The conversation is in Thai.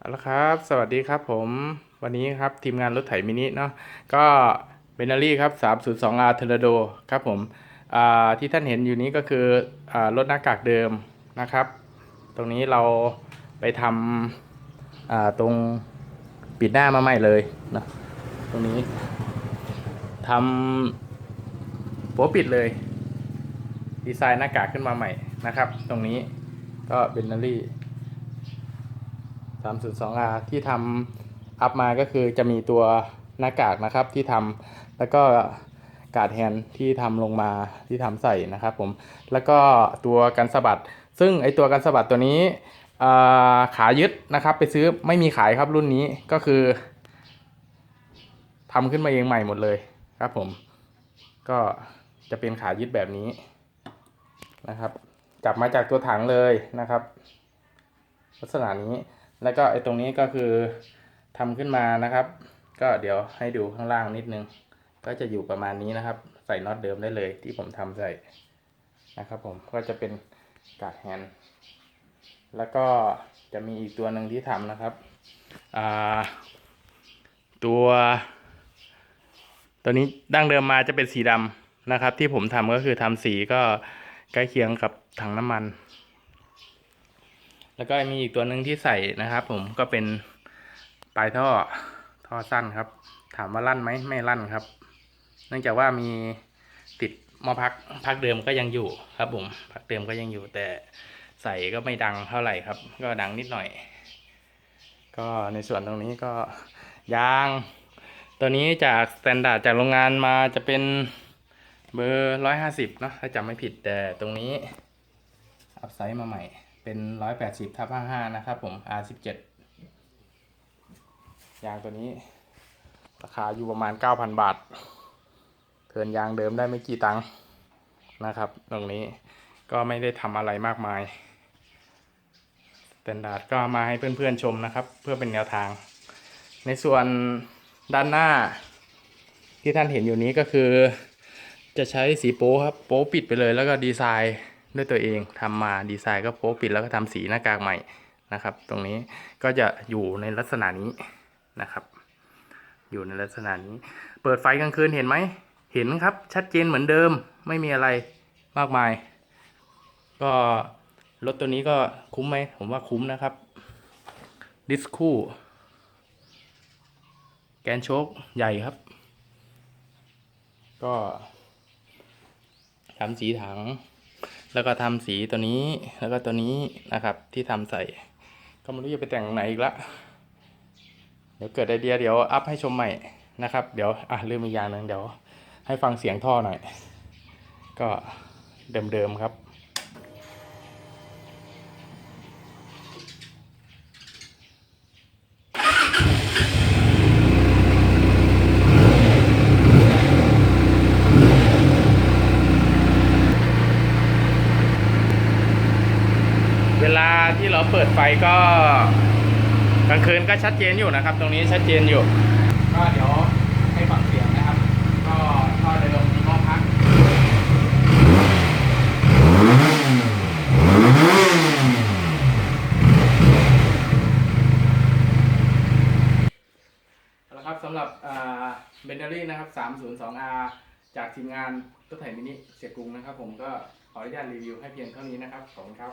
เอาละครับ สวัสดีครับผมวันนี้ครับทีมงานรถไถมินิเนาะก็เบนนารี่ครับ 302R t o r n a d o ครับผมที่ท่านเห็นอยู่นี้ก็คืออรถหน้ากากเดิมนะครับ ตรงนี้เราไปทำตรงปิดหน้ามาใหม่เลยนะตรงนี้ทำโป๊ปิดเลย ดีไซน์หน้ากากขึ้นมาใหม่นะครับ ตรงนี้ก็เบนนารี่ 302R ที่ทำอัพมาก็คือจะมีตัวหน้ากากนะครับที่ทำแล้วก็การ์ดแฮนที่ทำลงมาที่ทำใส่นะครับผมแล้วก็ตัวกันสะบัด ซึ่งไอตัวกันสะบัดตัวนี้ขายึดนะครับ ไปซื้อไม่มีขายครับรุ่นนี้ก็คือทำขึ้นมาเองใหม่หมดเลยครับผม ก็จะเป็นขายึดแบบนี้นะครับจับมาจากตัวถังเลยนะครับ ลักษณะนี้ แล้วก็ไอ้ตรงนี้ก็คือทำขึ้นมานะครับ ก็เดี๋ยวให้ดูข้างล่างนิดนึง ก็จะอยู่ประมาณนี้นะครับ ใส่น็อตเดิมได้เลยที่ผมทำใส่นะครับผมก็จะเป็นกาดแฮนด์แล้วก็จะมีอีกตัวหนึ่งที่ทำนะครับอ่าตัว ตัวนี้ดั้งเดิมมาจะเป็นสีดำนะครับ ที่ผมทำก็คือทำสีก็ใกล้เคียงกับถังน้ำมัน แล้วก็มีอีกตัวหนึ่งที่ใส่นะครับ ผมก็เป็นปลายท่อท่อสั้นครับ ถามว่าลั่นไหมไม่ลั่นครับ เนื่องจากว่ามีติดมอพักพักเดิมก็ยังอยู่ครับผมพักเดิมก็ยังอยู่ แต่ใส่ก็ไม่ดังเท่าไหร่ครับ ก็ดังนิดหน่อย ก็ในส่วนตรงนี้ก็ยางตัวนี้จากสแตนดาร์ดจากโรงงานมาจะเป็นเบอร์ร้อยห้าสิบเนาะถ้าจำไม่ผิดแต่ตรงนี้อัพไซส์มาใหม่ เป็นร้อยแปดสิบทับห้าห้านะครับผม R สิบเจ็ดยางตัวนี้ ราคาอยู่ประมาณเก้าพันบาท เทิร์นยางเดิมได้ไม่กี่ตังค์นะครับ ตรงนี้ก็ไม่ได้ทำอะไรมากมายสแตนดาร์ดก็มาให้เพื่อนๆชมนะครับ เพื่อเป็นแนวทาง ในส่วนด้านหน้าที่ท่านเห็นอยู่นี้ก็คือ จะใช้สีโป๊ครับ โป๊ปิดไปเลยแล้วก็ดีไซน์ ด้วยตัวเองทำมาดีไซน์ก็โป๊ปิดแล้วก็ทำสีหน้ากากใหม่นะครับ ตรงนี้ก็จะอยู่ในลักษณะนี้นะครับ อยู่ในลักษณะนี้ เปิดไฟกลางคืนเห็นไหมเห็นครับชัดเจนเหมือนเดิมไม่มีอะไรมากมาย ก็รถตัวนี้ก็คุ้มไหมผมว่าคุ้มนะครับดิสคู่ แกนโชคใหญ่ครับ ก็ทำสีถัง แล้วก็ทำสีตัวนี้แล้วก็ตัวนี้นะครับที่ทำใส่ ก็ไม่รู้จะไปแต่งไหนอีกละเดี๋ยวเกิดไอเดียเดี๋ยวอัพให้ชมใหม่นะครับ เดี๋ยวอะลืมอีกอย่างหนึ่งเดี๋ยวให้ฟังเสียงท่อหน่อย ก็เดิมๆครับ ลาที่เราเปิดไฟก็กลางคืนก็ชัดเจนอยู่นะครับ ตรงนี้ชัดเจนอยู่ ก็เดี๋ยวให้ฟังเสียงนะครับ ก็ท่อเดิมมีห้องพักเอาละครับสำหรับเบนเนอรี่นะครับ 302R จากทีมงานรถไถมินิเสียกรุงนะครับ ผมก็ขออนุญาตรีวิวให้เพียงเท่านี้นะครับ ขอบคุณครับ